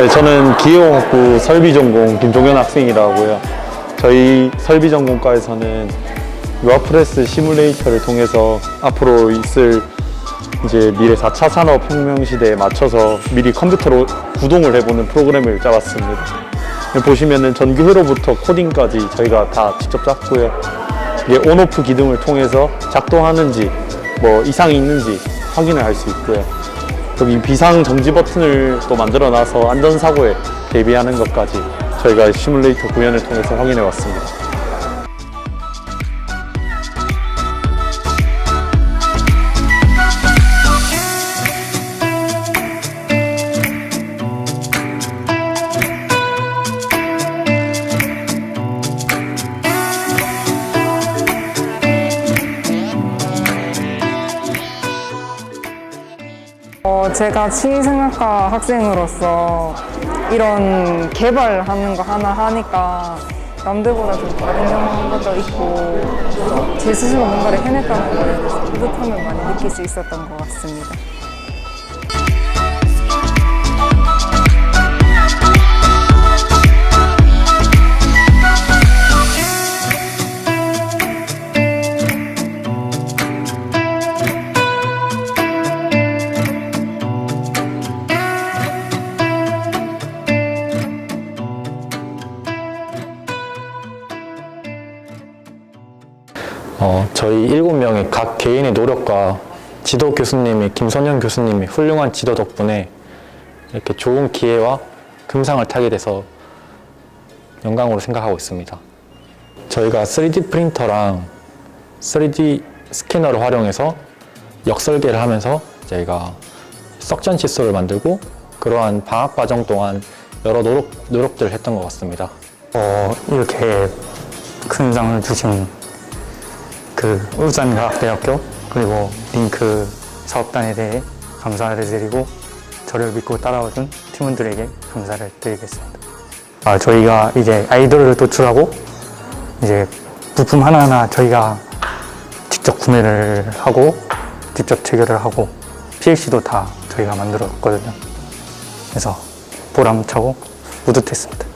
네, 저는 기계공학부 설비전공 김종현 학생이라고요. 저희 설비전공과에서는 유아프레스 시뮬레이터를 통해서 앞으로 있을 이제 미래 4차 산업혁명 시대에 맞춰서 미리 컴퓨터로 구동을 해보는 프로그램을 짜봤습니다. 보시면은 전기 회로부터 코딩까지 저희가 다 직접 짰고요. 이게 온오프 기능을 통해서 작동하는지 뭐 이상이 있는지 확인을 할 수 있고요. 여기 비상 정지 버튼을 또 만들어 놔서 안전사고에 대비하는 것까지 저희가 시뮬레이터 구현을 통해서 확인해 왔습니다. 어, 제가 취미생활과 학생으로서 이런 개발하는 거 하나 하니까 남들보다 좀 다른 경험도 있고 제 스스로 뭔가를 해냈다는 대해서 뿌듯함을 많이 느낄 수 있었던 것 같습니다. 어, 저희 일곱 명의 각 개인의 노력과 지도 교수님이 김선영 교수님의 훌륭한 지도 덕분에 이렇게 좋은 기회와 금상을 타게 돼서 영광으로 생각하고 있습니다. 저희가 3D 프린터랑 3D 스캐너를 활용해서 역설계를 하면서 저희가 석전 칫솔을 만들고 그러한 방학 과정 동안 여러 노력, 노력들을 했던 것 같습니다. 어, 이렇게 큰 상을 주신 그 울산과학대학교 그리고 링크 사업단에 대해 감사를 드리고 저를 믿고 따라와준 팀원들에게 감사를 드리겠습니다. 아, 저희가 이제 아이디어를 도출하고 이제 부품 하나하나 저희가 직접 구매를 하고 직접 체결을 하고 PLC도 다 저희가 만들었거든요. 그래서 보람차고 뿌듯했습니다.